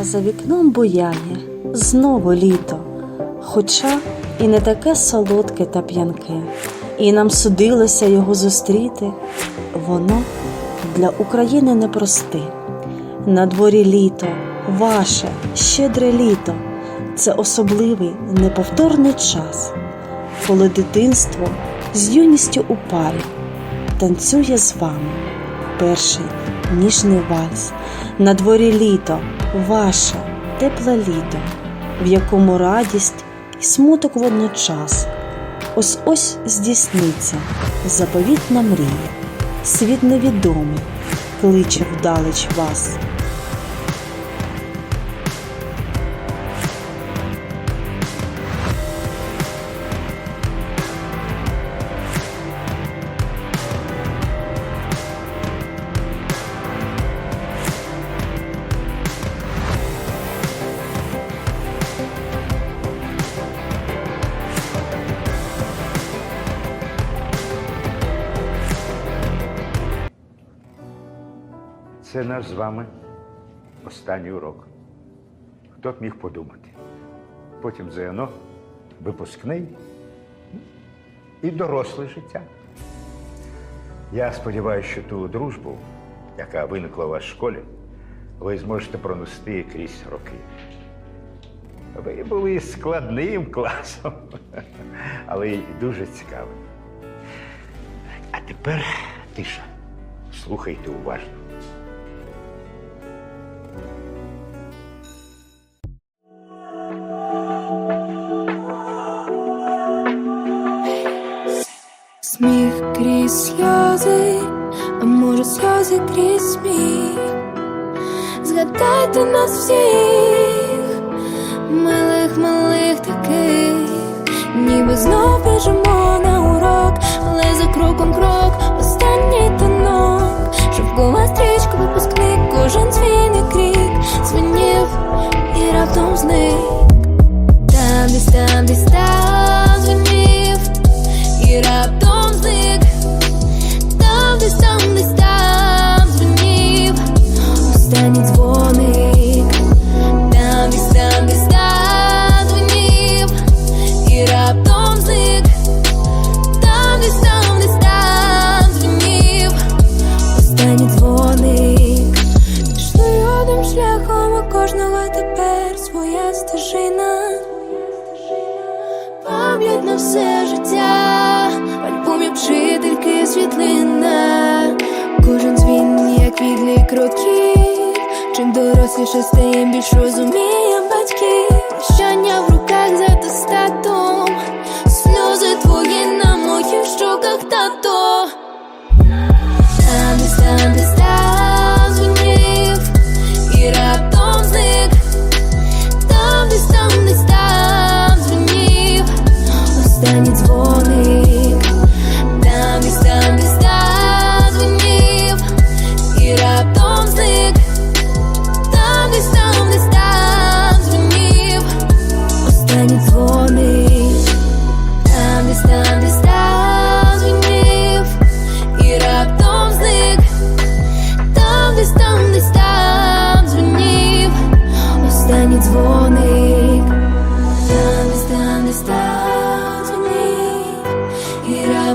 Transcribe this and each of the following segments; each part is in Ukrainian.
А за вікном буяє. Знову літо, хоча і не таке солодке та п'янке, і нам судилося його зустріти, воно для України непросте. На дворі літо, ваше щедре літо, це особливий неповторний час, коли дитинство з юністю у парі танцює з вами. Перший ніжний вальс. На дворі літо, ваше тепле літо, в якому радість і смуток водночас. Ось ось здійсниться заповітна мрія, світ невідомий кличе вдалеч вас. Це наш з вами останній урок. Хто б міг подумати? Потім ЗНО, випускний і доросле життя. Я сподіваюся, що ту дружбу, яка виникла у вас в школі, ви зможете пронести крізь роки. Ви були складним класом, але й дуже цікавим. А тепер тиша. Слухайте уважно. Крізь сльози, а може сльози крізь сміх. Згадайте нас всіх, милих, милих таких, ніби знов біжимо на урок, але за кроком крок, останній танок, шовкова стрічка, випускник, кожен свій крик, звенів і раптом зник. Там десь, там десь там звенів і раптом тільки світлина, кожен дзвін, як відлік років чим доросліше стаєм, більш розумієм батьки, Щання в руках за достатом, сльози твої на.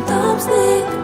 Bob Snake.